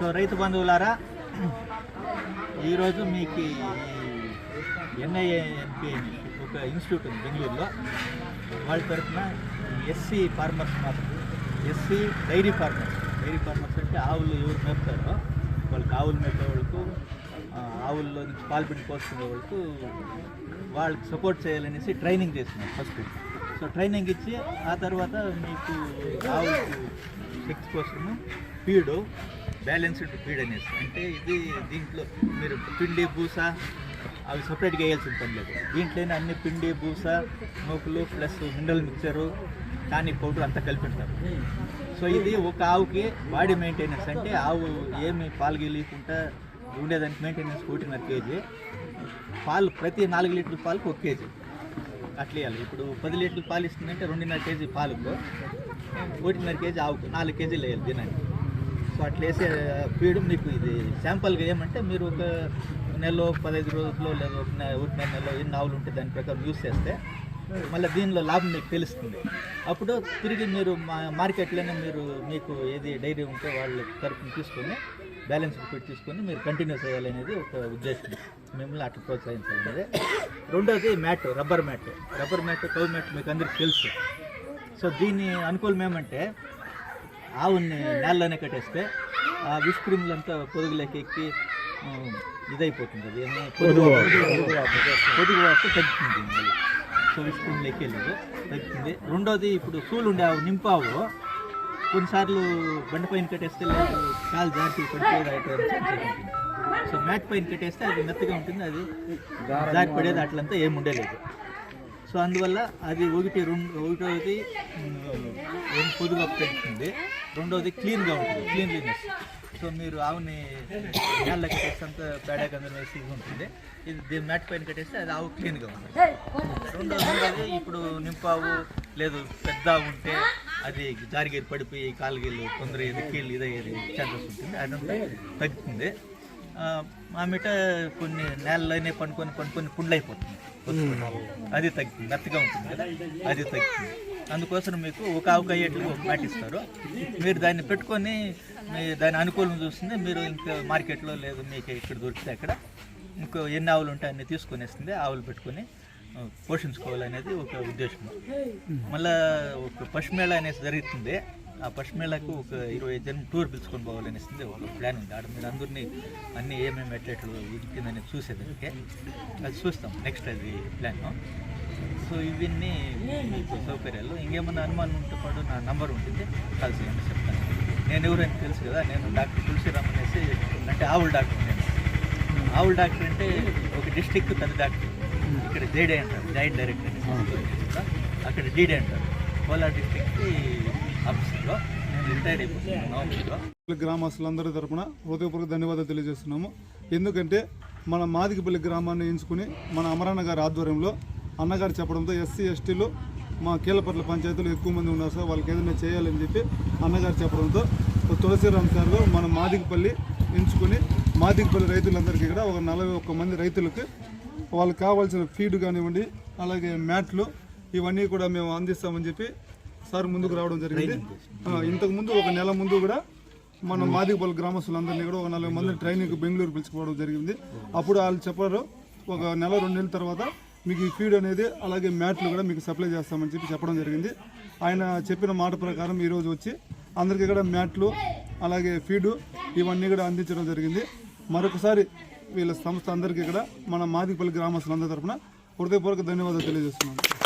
So రైతు బంధువులారా ఈరోజు మీకు ఎన్ఐఎన్పి ఒక ఇన్స్టిట్యూట్ ఉంది బెంగళూరులో. వాళ్ళ తరఫున ఎస్సీ ఫార్మర్స్ మాత్రం SC dairy farmers. Dairy farmers అంటే ఆవులు ఎవరు మేపుతారో వాళ్ళకి ఆవులు మేపే వాళ్ళకు ఆవుల్లో నుంచి పాల్పిడి కోసుకునే వాళ్ళకు వాళ్ళకి సపోర్ట్ చేయాలనేసి ట్రైనింగ్ చేస్తున్నారు ఫస్ట్. సో ట్రైనింగ్ ఇచ్చి ఆ తర్వాత మీకు ఆవులకు శక్తి కోసము ఫీడు బ్యాలెన్స్డ్ ఫీడ్ అనేసి అంటే ఇది దీంట్లో మీరు పిండి బూస అవి సపరేట్గా వేయాల్సిన పని లేదు. దీంట్లోనే అన్ని పిండి బూస నూకులు plus mineral mixture tonic powder అంతా కలిపి ఉంటారు. సో ఇది ఒక ఆవుకి బాడీ మెయింటెనెన్స్ అంటే ఆవు ఏమి పాలు గెలియకుండా ఉండేదానికి మెయింటెనెన్స్ ఒకటిన్నర కేజీ. పాలు ప్రతి నాలుగు లీటర్ల పాలకు ఒక కేజీ. అట్లా ఇవ్వాలి ఇప్పుడు పది లీటర్లు పాలు ఇస్తుందంటే రెండున్నర కేజీ పాలకు ఒకటిన్నర కేజీ ఆవుకు నాలుగు కేజీలు వేయాలి దినానికి. సో అట్లా వేసే ఫీడ్ మీకు ఇది. శాంపుల్గా ఏమంటే మీరు ఒక నెలలో పదహైదు రోజుల్లో లేదా ఒక ఒకటిన్నర నెలలో ఎన్ని ఆవులు ఉంటే దాని ప్రకారం యూస్ చేస్తే మళ్ళీ దీనిలో లాభం మీకు తెలుస్తుంది. అప్పుడు తిరిగి మీరు మా మార్కెట్లోనే మీరు మీకు ఏది డైరీ ఉంటే వాళ్ళ తరఫున తీసుకొని బ్యాలెన్స్ ఫీడ్ తీసుకొని మీరు కంటిన్యూ చేయాలనేది ఒక ఉద్దేశం. మిమ్మల్ని అట్లా ప్రోత్సహించాలనేది రెండోది mat rubber mat. Rubber mat cow mat మీకు అందరికి తెలుసు. సో దీని అనుకూలం ఏమంటే ఆవుని నేలలోనే కట్టేస్తే ఆ విష్ క్రిములు పొదుగులోకి ఎక్కి ఇదైపోతుంది. అది పొదుగు పొదుగు తగ్గుతుంది సో విష్ క్రిములు ఎక్కేలేదు తగ్గుతుంది. రెండోది ఇప్పుడు సూలు ఉండే ఆవు. నింపావు కొన్నిసార్లు బండ పైన కట్టేస్తే లేదు కాలు జారి పడిపోయేది సో మ్యాట్ పైన కట్టేస్తే అది మెత్తగా ఉంటుంది అది జారి పడేది అట్లంతా ఏమి ఉండలేదు. సో అందువల్ల అది ఒకటి రెండు ఒకటోది ఏం పొదుగా పెడుతుంది రెండోది క్లీన్గా ఉంటుంది క్లీన్లీనెస్. సో మీరు ఆవుని నేల కట్టేస్తే అంత పేడ గంధం వేసి ఇది ఉంటుంది. ఇది దీని మ్యాట్ పైన కట్టేస్తే అది ఆవు క్లీన్గా ఉంటుంది. రెండోది ఇప్పుడు నింపావు లేదు పెద్ద ఆవు ఉంటే అది జారిగేరి పడిపోయి కాలుగీళ్ళు కొందరు ఇది కీళ్ళు ఇదయ్యేది ఛాన్సెస్ ఉంటుంది అదంతా తగ్గుతుంది. ఆ, మిట కొన్ని నేలలోనే పండుకొని పండుకొని పుండ్లు అయిపోతుంది అది తగ్గుతుంది మెత్తగా ఉంటుంది కదా అది తగ్గుతుంది అందుకోసం మీకు ఒక మ్యాట్ ఇస్తారు మీరు దాన్ని పెట్టుకొని మీ దాని అనుకూలం చూస్తుంది మీరు ఇంకా మార్కెట్లో లేదు మీకు ఇక్కడ దొరికితే అక్కడ. ఇంకో ఎన్ని ఆవులు ఉంటాయి అన్ని తీసుకొని వస్తుంది ఆవులు పెట్టుకొని పోషించుకోవాలనేది ఒక ఉద్దేశం. మళ్ళా ఒక పశుమేళ అనేసి జరుగుతుంది. ఆ పశుమేళకు ఒక ఇరవై జనం టూర్ పిలుచుకొని పోవాలనేసింది ఒక ప్లాన్ ఉంది. ఆడ మీరు అందరినీ అన్ని ఏమేమి ఎట్లెట్లు ఉడికిందని చూసేదానికి. అది చూస్తాం. నెక్స్ట్ అది ప్లాన్ సో ఇవన్నీ మీకు సౌకర్యాలు. ఇంకేమన్నా అనుమానం ఉంటే పాటు నా నంబర్ ఉంటుంది. కాల్ చేయండి చెప్తాను. నేను ఎవరైనా తెలుసు కదా నేను డాక్టర్ తులసిరామ్ అనేసి అంటే ఆవుల డాక్టర్ నేను. ఆవుల డాక్టర్ అంటే ఒక డిస్టిక్ పెద్ద డాక్టర్. ఇక్కడ జైడే అంటారు. జాయింట్ డైరెక్టర్ అక్కడ జీడే అంటారు. కోలార్ డిస్టిక్కి గ్రామస్తులందరి తరపున హృదయపూర్వక ధన్యవాదాలు తెలియజేస్తున్నాము. ఎందుకంటే మన మాదికపల్లి గ్రామాన్ని ఎంచుకుని మన అమరాన్న గారి ఆధ్వర్యంలో అన్నగారు చెప్పడంతో ఎస్సీ ఎస్టీలు మా కీలపట్ల పంచాయతీలు ఎక్కువ మంది ఉన్నారు సార్ వాళ్ళకి ఏదైనా చేయాలని చెప్పి అన్నగారు చెప్పడంతో తులసిరామ్ సార్ మన మాదికపల్లి ఎంచుకొని మాదికపల్లి రైతులందరికీ కూడా ఒక నలభై ఒక్క మంది రైతులకు వాళ్ళకి కావాల్సిన ఫీడ్ కానివ్వండి అలాగే మ్యాట్లు ఇవన్నీ కూడా మేము అందిస్తామని చెప్పి సార్ ముందుకు రావడం జరిగింది. ఇంతకు ముందు ఒక నెల ముందు కూడా మన మాదిగపల్లి గ్రామస్తులందరినీ కూడా ఒక నలభై మంది ట్రైనింగ్ బెంగళూరు పిలుచుకోవడం జరిగింది. అప్పుడు వాళ్ళు చెప్పారు ఒక నెల రెండు నెలల తర్వాత మీకు ఈ ఫీడ్ అనేది అలాగే మ్యాట్లు కూడా మీకు సప్లై చేస్తామని చెప్పి చెప్పడం జరిగింది. ఆయన చెప్పిన మాట ప్రకారం ఈరోజు వచ్చి అందరికీ కూడా మ్యాట్లు అలాగే ఫీడు ఇవన్నీ కూడా అందించడం జరిగింది. మరొకసారి వీళ్ళ సంస్థ అందరికీ కూడా మన మాదిగపల్లి గ్రామస్తులందరి తరపున హృదయపూర్వక ధన్యవాదాలు తెలియజేస్తున్నాను.